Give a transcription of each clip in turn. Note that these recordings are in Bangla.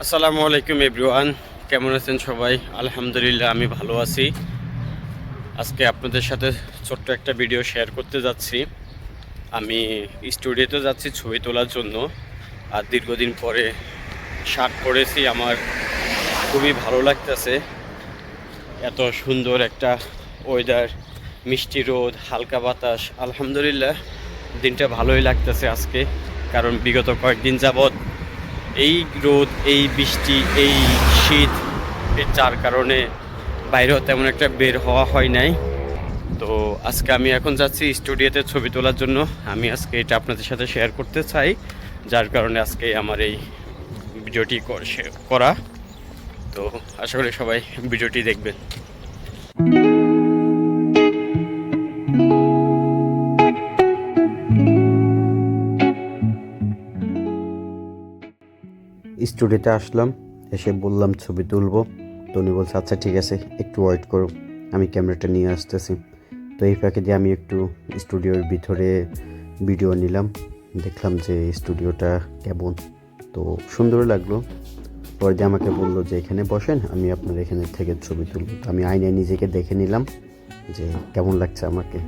আসসালামু আলাইকুম এভরিওয়ান, কেমন আছেন সবাই? আলহামদুলিল্লাহ, আমি ভালো আছি। আজকে আপনাদের সাথে ছোট্ট একটা ভিডিও শেয়ার করতে যাচ্ছি। আমি স্টুডিওতে যাচ্ছি ছবি তোলার জন্য। আর দীর্ঘদিন পরে শার্ট পরেছি আমার খুবই ভালো লাগতেছে। এত সুন্দর একটা ওয়েদার মিষ্টি রোদ, হালকা বাতাস, আলহামদুলিল্লাহ, দিনটা ভালোই লাগতেছে আজকে। কারণ বিগত কয়েকদিন যাবৎ এই রোদ, এই বৃষ্টি, এই শীত যার কারণে বাইরেও তেমন একটা বের হওয়া হয় নাই। তো আজকে আমি এখন যাচ্ছি স্টুডিওতে ছবি তোলার জন্য। আমি আজকে এটা আপনাদের সাথে শেয়ার করতে চাই, যার কারণে আজকে আমার এই ভিডিওটি করা। তো আশা করি সবাই ভিডিওটি দেখবেন। স্টুডিওতে আসলাম, এসে বললাম, ছবি তুলবো। তো উনি বলছে আচ্ছা ঠিক আছে, একটু ওয়েট করো, আমি ক্যামেরাটা নিয়ে আসতেছি। তো এই ফাঁকে দিয়ে আমি একটু স্টুডিওর ভিতরে ভিডিও নিলাম, দেখলাম যে স্টুডিওটা কেমন। তো সুন্দর লাগল। পরে দিয়ে আমাকে বলল যে, এখানে বসেন, আমি আপনার এখানে থেকে ছবি তুলবো। তো আমি আয়নায় নিজেকে দেখে নিলাম যে, কেমন লাগছে আমাকে।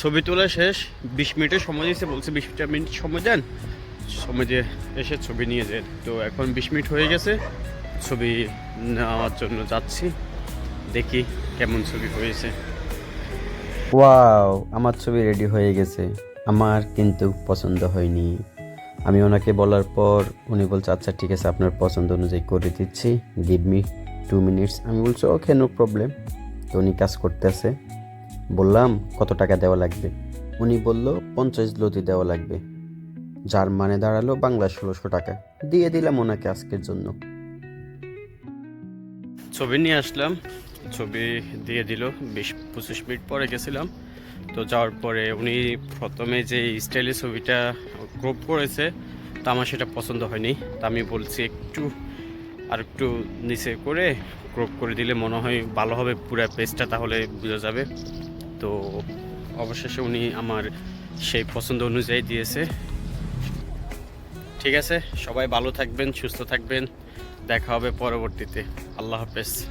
ছবি তোলা শেষ, বিশ মিনিটের সময় দিয়েছে, বলছে বিশ মিনিট সময় দেন। সময় দিয়ে এসে ছবি নিয়ে যান তো এখন বিশ মিনিট হয়ে গেছে, ছবি নেওয়ার জন্য যাচ্ছি। দেখি কেমন ছবি হয়েছে। ওয়াও, আমার ছবি রেডি হয়ে গেছে। আমার কিন্তু পছন্দ হয়নি। আমি ওনাকে বলার পর উনি বলছে আচ্ছা ঠিক আছে, আপনার পছন্দ অনুযায়ী করে দিচ্ছি। গিভ মি টু মিনিটস আমি বলছি ওকে নো প্রবলেম তো উনি কাজ করতেছে। বললাম, কত টাকা দেওয়া লাগবে? উনি বলল, পঞ্চাশ লতি দেওয়া লাগবে। যার মানে দাঁড়াল বাংলা ষোলোশো টাকা। দিয়ে দিলাম ওনাকে আজকের জন্য। ছবি নিয়ে আসলাম। ছবি দিয়ে দিল। বিশ পঁচিশ মিনিট পরে গেছিলাম। তো যাওয়ার পরে উনি প্রথমে যে স্টাইলে ছবিটা ক্রপ করেছে তা আমার সেটা পছন্দ হয়নি। তা আমি বলছি, একটু আর একটু নিচে করে ক্রপ করে দিলে মনে হয় ভালো হবে, পুরো পেজটা তাহলে বোঝা যাবে। তো অবশেষে উনি আমার সেই পছন্দ অনুযায়ী দিয়েছে। ঠিক আছে, সবাই ভালো থাকবেন, সুস্থ থাকবেন। দেখা হবে পরবর্তীতে। আল্লাহ হাফেজ।